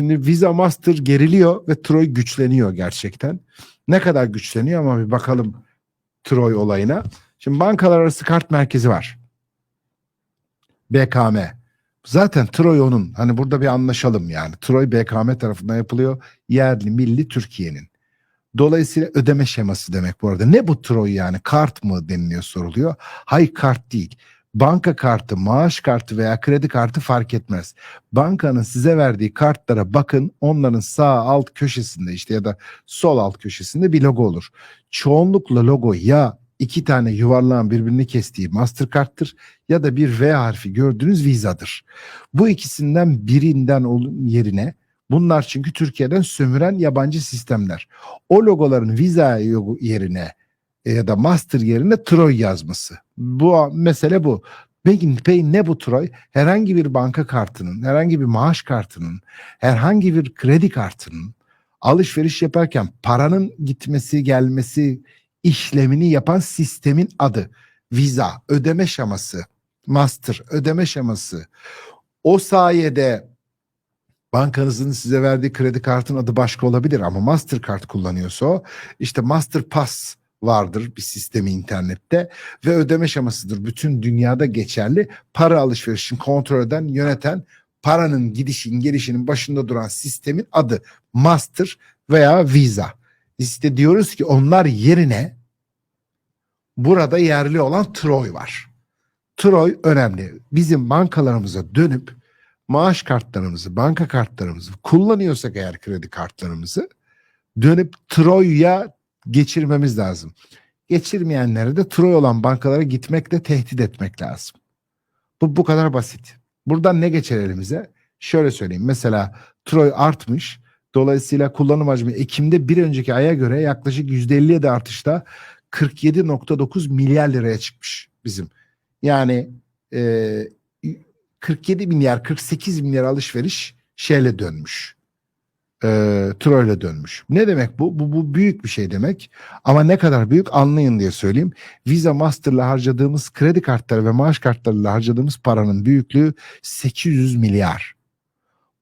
Şimdi Visa Master geriliyor ve Troy güçleniyor gerçekten. Ne kadar güçleniyor ama bir bakalım Troy olayına. Şimdi bankalar arası kart merkezi var. BKM. Zaten Troy onun. Hani burada bir anlaşalım yani. Troy BKM tarafından yapılıyor. Yerli, milli Türkiye'nin. Dolayısıyla ödeme şeması demek bu arada. Ne bu Troy yani? Kart mı deniliyor soruluyor. Hayır kart değil. Banka kartı, maaş kartı veya kredi kartı fark etmez. Bankanın size verdiği kartlara bakın. Onların sağ alt köşesinde işte ya da sol alt köşesinde bir logo olur. Çoğunlukla logo ya iki tane yuvarlağın birbirini kestiği Mastercard'tır ya da bir V harfi gördüğünüz Visa'dır. Bu ikisinden birinden yerine bunlar çünkü Türkiye'den sömüren yabancı sistemler. O logoların Visa yerine ya da Master yerine Troy yazması. Bu mesele bu. Peki, peki ne bu Troy? Herhangi bir banka kartının, herhangi bir maaş kartının, herhangi bir kredi kartının alışveriş yaparken paranın gitmesi, gelmesi işlemini yapan sistemin adı. Visa, ödeme şeması, Master, ödeme şeması. O sayede bankanızın size verdiği kredi kartın adı başka olabilir ama Mastercard kullanıyorsa o işte Master Pass vardır bir sistemi internette ve ödeme şemasıdır. Bütün dünyada geçerli para alışverişini kontrol eden, yöneten paranın gidişin gelişinin başında duran sistemin adı Master veya Visa. İşte diyoruz ki onlar yerine burada yerli olan Troy var. Troy önemli. Bizim bankalarımıza dönüp maaş kartlarımızı, banka kartlarımızı kullanıyorsak eğer kredi kartlarımızı dönüp Troy'a geçirmemiz lazım. Geçirmeyenlere de Troy olan bankalara gitmekle tehdit etmek lazım. Bu bu kadar basit. Buradan ne geçer elimize? Şöyle söyleyeyim. Mesela Troy artmış. Dolayısıyla kullanım hacmi Ekim'de bir önceki aya göre yaklaşık %57 artışta 47.9 milyar liraya çıkmış bizim. Yani e, 47 milyar 48 milyar alışveriş şeyle dönmüş. E, Troy'le dönmüş. Ne demek bu? bu? Bu büyük bir şey demek. Ama ne kadar büyük anlayın diye söyleyeyim. Visa Master'la harcadığımız kredi kartları ve maaş kartlarıyla harcadığımız paranın büyüklüğü 800 milyar.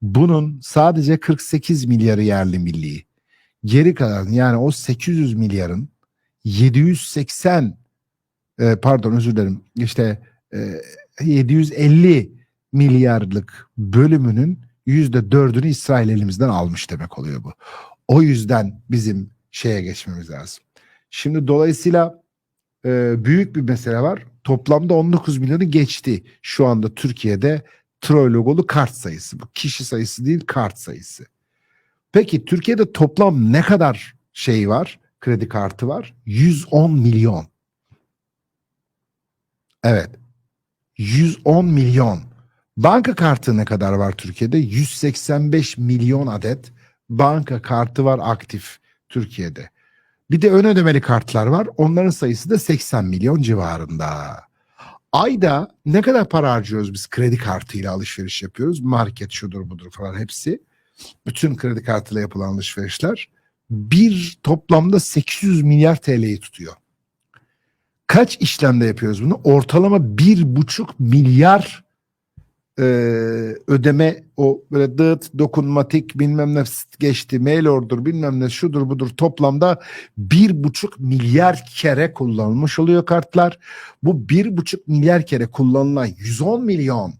Bunun sadece 48 milyarı yerli milli. Geri kalan yani o 800 milyarın 780 e, pardon özür dilerim işte e, 750 milyarlık bölümünün yüzde dördünü İsrail elimizden almış demek oluyor bu. O yüzden bizim şeye geçmemiz lazım. Şimdi dolayısıyla e, büyük bir mesele var. Toplamda 19 milyonu geçti şu anda Türkiye'de Troy logolu kart sayısı. Bu kişi sayısı değil kart sayısı. Peki Türkiye'de toplam ne kadar şey var? Kredi kartı var. 110 milyon. Evet. 110 milyon. Banka kartı ne kadar var Türkiye'de? 185 milyon adet banka kartı var aktif Türkiye'de. Bir de ön ödemeli kartlar var. Onların sayısı da 80 milyon civarında. Ayda ne kadar para harcıyoruz biz kredi kartıyla alışveriş yapıyoruz. Market şudur budur falan hepsi. Bütün kredi kartıyla yapılan alışverişler bir toplamda 800 milyar TL'yi tutuyor. Kaç işlemde yapıyoruz bunu? Ortalama bir buçuk milyar e, ödeme o böyle dağıt dokunmatik bilmem ne geçti mail order bilmem ne şudur budur toplamda bir buçuk milyar kere kullanılmış oluyor kartlar. Bu bir buçuk milyar kere kullanılan 110 milyon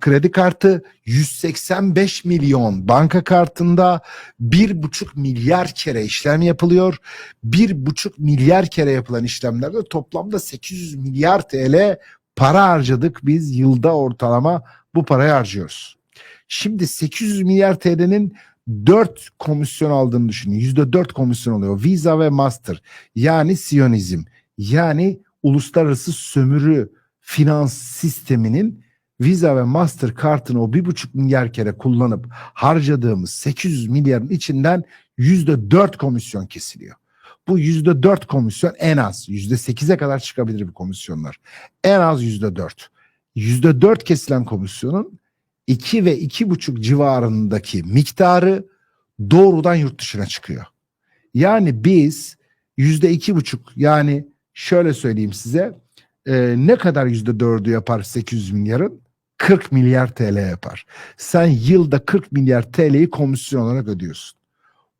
kredi kartı 185 milyon banka kartında bir buçuk milyar kere işlem yapılıyor. Bir buçuk milyar kere yapılan işlemlerde toplamda 800 milyar TL para harcadık biz yılda ortalama bu parayı harcıyoruz. Şimdi 800 milyar TL'nin 4 komisyon aldığını düşünün. %4 komisyon oluyor. Visa ve Master yani Siyonizm yani uluslararası sömürü finans sisteminin Visa ve Master kartını o bir buçuk milyar kere kullanıp harcadığımız 800 milyarın içinden yüzde dört komisyon kesiliyor. Bu yüzde dört komisyon en az yüzde sekize kadar çıkabilir bir komisyonlar. En az yüzde dört. Yüzde dört kesilen komisyonun iki ve iki buçuk civarındaki miktarı doğrudan yurt dışına çıkıyor. Yani biz yüzde iki buçuk yani şöyle söyleyeyim size e, ne kadar yüzde dördü yapar 800 milyarın? 40 milyar TL yapar. Sen yılda 40 milyar TL'yi komisyon olarak ödüyorsun.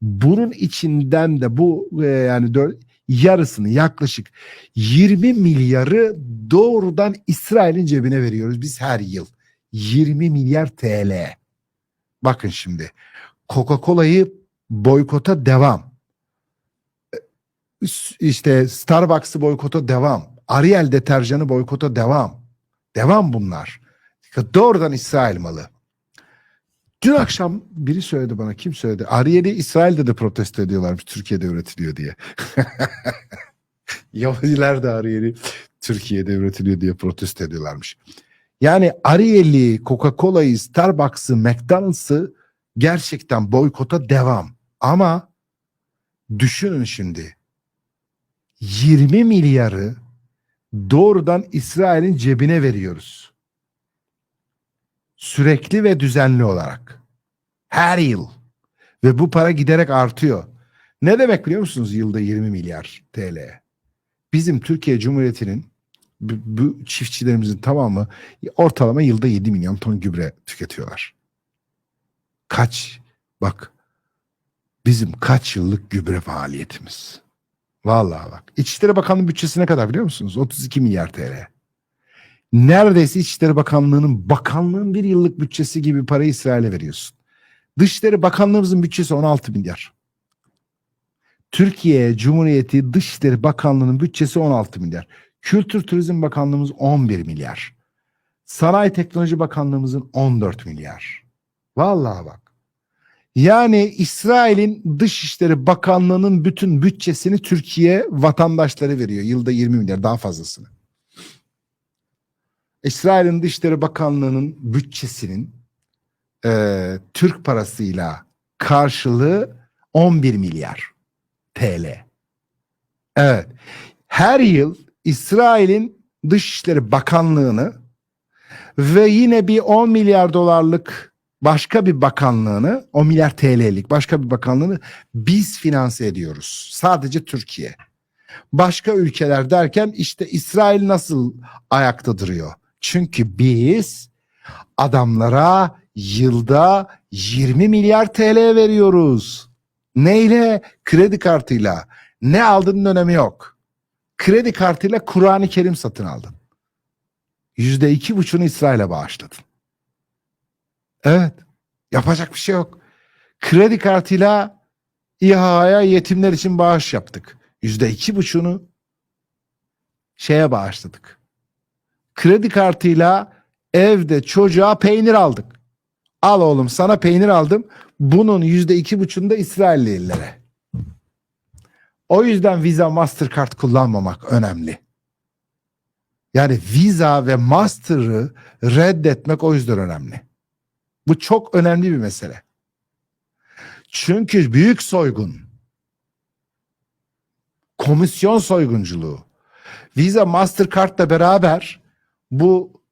Bunun içinden de bu e, yani dör- yarısını yaklaşık 20 milyarı doğrudan İsrail'in cebine veriyoruz biz her yıl. 20 milyar TL. Bakın şimdi Coca-Cola'yı boykota devam. İşte Starbucks'ı boykota devam. Ariel deterjanı boykota devam. Devam bunlar. Doğrudan İsrail malı. Dün akşam biri söyledi bana. Kim söyledi? Ariel'i İsrail'de de protesto ediyorlarmış. Türkiye'de üretiliyor diye. Yahudiler de Ariel'i Türkiye'de üretiliyor diye protesto ediyorlarmış. Yani Ariel'i, Coca-Cola'yı, Starbucks'ı, McDonald's'ı gerçekten boykota devam. Ama düşünün şimdi 20 milyarı doğrudan İsrail'in cebine veriyoruz. Sürekli ve düzenli olarak. Her yıl. Ve bu para giderek artıyor. Ne demek biliyor musunuz yılda 20 milyar TL? Bizim Türkiye Cumhuriyeti'nin bu, çiftçilerimizin tamamı ortalama yılda 7 milyon ton gübre tüketiyorlar. Kaç bak bizim kaç yıllık gübre faaliyetimiz. Vallahi bak. İçişleri Bakanlığı bütçesi ne kadar biliyor musunuz? 32 milyar TL. Neredeyse İçişleri Bakanlığı'nın bakanlığın bir yıllık bütçesi gibi parayı İsrail'e veriyorsun. Dışişleri Bakanlığımızın bütçesi 16 milyar. Türkiye Cumhuriyeti Dışişleri Bakanlığı'nın bütçesi 16 milyar. Kültür Turizm Bakanlığımız 11 milyar. Sanayi Teknoloji Bakanlığımızın 14 milyar. Vallahi bak. Yani İsrail'in Dışişleri Bakanlığı'nın bütün bütçesini Türkiye vatandaşları veriyor. Yılda 20 milyar daha fazlasını. İsrail'in Dışişleri Bakanlığı'nın bütçesinin e, Türk parasıyla karşılığı 11 milyar TL. Evet. Her yıl İsrail'in Dışişleri Bakanlığı'nı ve yine bir 10 milyar dolarlık başka bir bakanlığını 10 milyar TL'lik başka bir bakanlığını biz finanse ediyoruz. Sadece Türkiye. Başka ülkeler derken işte İsrail nasıl ayakta duruyor? Çünkü biz adamlara yılda 20 milyar TL veriyoruz. Neyle? Kredi kartıyla. Ne aldığının önemi yok. Kredi kartıyla Kur'an-ı Kerim satın aldın. Yüzde iki buçuğunu İsrail'e bağışladın. Evet. Yapacak bir şey yok. Kredi kartıyla İHA'ya yetimler için bağış yaptık. Yüzde iki buçuğunu şeye bağışladık. Kredi kartıyla evde çocuğa peynir aldık. Al oğlum sana peynir aldım. Bunun yüzde iki buçuğunu da İsraillilere. O yüzden Visa Mastercard kullanmamak önemli. Yani Visa ve Master'ı reddetmek o yüzden önemli. Bu çok önemli bir mesele. Çünkü büyük soygun, komisyon soygunculuğu, Visa Mastercard'la beraber bu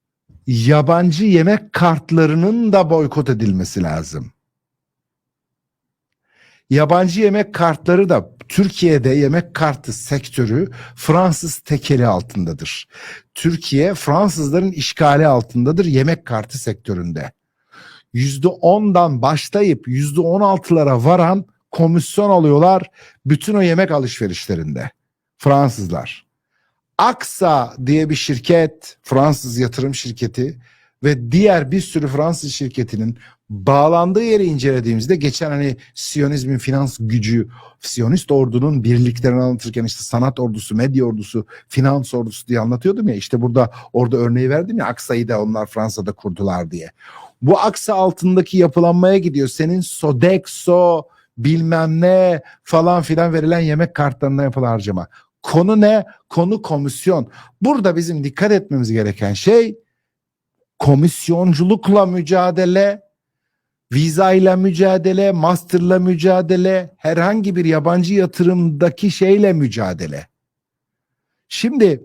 yabancı yemek kartlarının da boykot edilmesi lazım. Yabancı yemek kartları da Türkiye'de yemek kartı sektörü Fransız tekeli altındadır. Türkiye Fransızların işgali altındadır yemek kartı sektöründe. %10'dan başlayıp %16'lara varan komisyon alıyorlar bütün o yemek alışverişlerinde. Fransızlar. Aksa diye bir şirket, Fransız yatırım şirketi ve diğer bir sürü Fransız şirketinin bağlandığı yeri incelediğimizde geçen hani Siyonizmin finans gücü, Siyonist ordunun birliklerini anlatırken işte sanat ordusu, medya ordusu, finans ordusu diye anlatıyordum ya işte burada orada örneği verdim ya Aksa'yı da onlar Fransa'da kurdular diye. Bu Aksa altındaki yapılanmaya gidiyor. Senin Sodexo bilmem ne falan filan verilen yemek kartlarına yapılan harcama. Konu ne? Konu komisyon. Burada bizim dikkat etmemiz gereken şey komisyonculukla mücadele, viza ile mücadele, masterla mücadele, herhangi bir yabancı yatırımdaki şeyle mücadele. Şimdi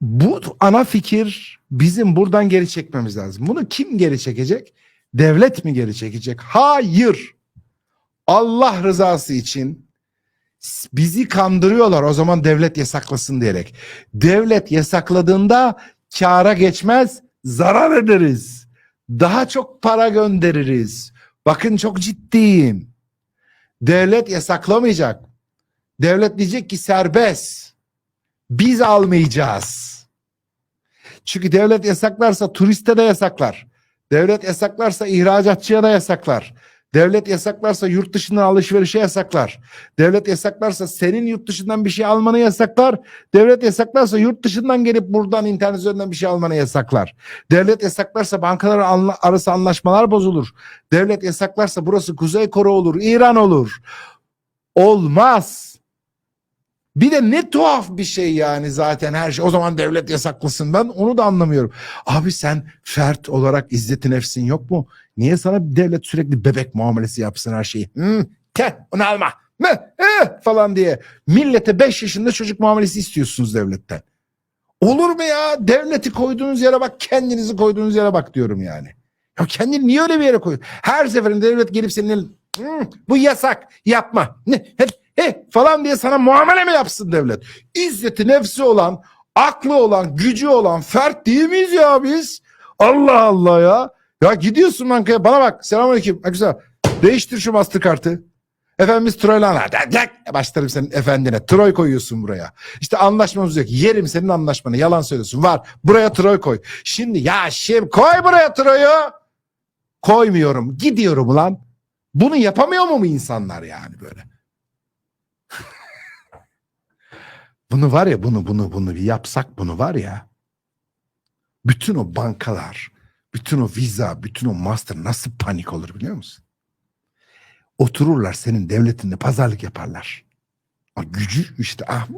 bu ana fikir bizim buradan geri çekmemiz lazım. Bunu kim geri çekecek? Devlet mi geri çekecek? Hayır. Allah rızası için bizi kandırıyorlar o zaman devlet yasaklasın diyerek. Devlet yasakladığında kâra geçmez zarar ederiz. Daha çok para göndeririz. Bakın çok ciddiyim. Devlet yasaklamayacak. Devlet diyecek ki serbest. Biz almayacağız. Çünkü devlet yasaklarsa turiste de yasaklar. Devlet yasaklarsa ihracatçıya da yasaklar. Devlet yasaklarsa yurt dışından alışverişe yasaklar. Devlet yasaklarsa senin yurt dışından bir şey almanı yasaklar. Devlet yasaklarsa yurt dışından gelip buradan internet üzerinden bir şey almanı yasaklar. Devlet yasaklarsa bankalar arası anlaşmalar bozulur. Devlet yasaklarsa burası Kuzey Kore olur, İran olur. Olmaz. Bir de ne tuhaf bir şey yani zaten her şey. O zaman devlet yasaklısın ben onu da anlamıyorum. Abi sen fert olarak izzeti nefsin yok mu? Niye sana devlet sürekli bebek muamelesi yapsın her şeyi? Hı, ke, onu alma. Ne? Eh, falan diye. Millete 5 yaşında çocuk muamelesi istiyorsunuz devletten. Olur mu ya? Devleti koyduğunuz yere bak, kendinizi koyduğunuz yere bak diyorum yani. Ya kendini niye öyle bir yere koyuyorsun? Her seferinde devlet gelip senin "Hı, bu yasak, yapma. Ne? He, he, falan diye sana muamele mi yapsın devlet? İzzeti nefsi olan, aklı olan, gücü olan fert değil miyiz ya biz? Allah Allah ya. Ya gidiyorsun bankaya bana bak selamünaleyküm. Güzel. Değiştir şu masterkartı. Efendim biz Troy'la başlarım senin efendine. Troy koyuyorsun buraya. İşte anlaşmamız yok. Yerim senin anlaşmanı. Yalan söylüyorsun. Var. Buraya Troy koy. Şimdi ya şimdi koy buraya Troy'u. Koymuyorum. Gidiyorum ulan. Bunu yapamıyor mu mu insanlar yani böyle? bunu var ya bunu bunu bunu bir yapsak bunu var ya. Bütün o bankalar, bütün o visa, bütün o master nasıl panik olur biliyor musun? Otururlar senin devletinde pazarlık yaparlar. Ah, gücü işte ah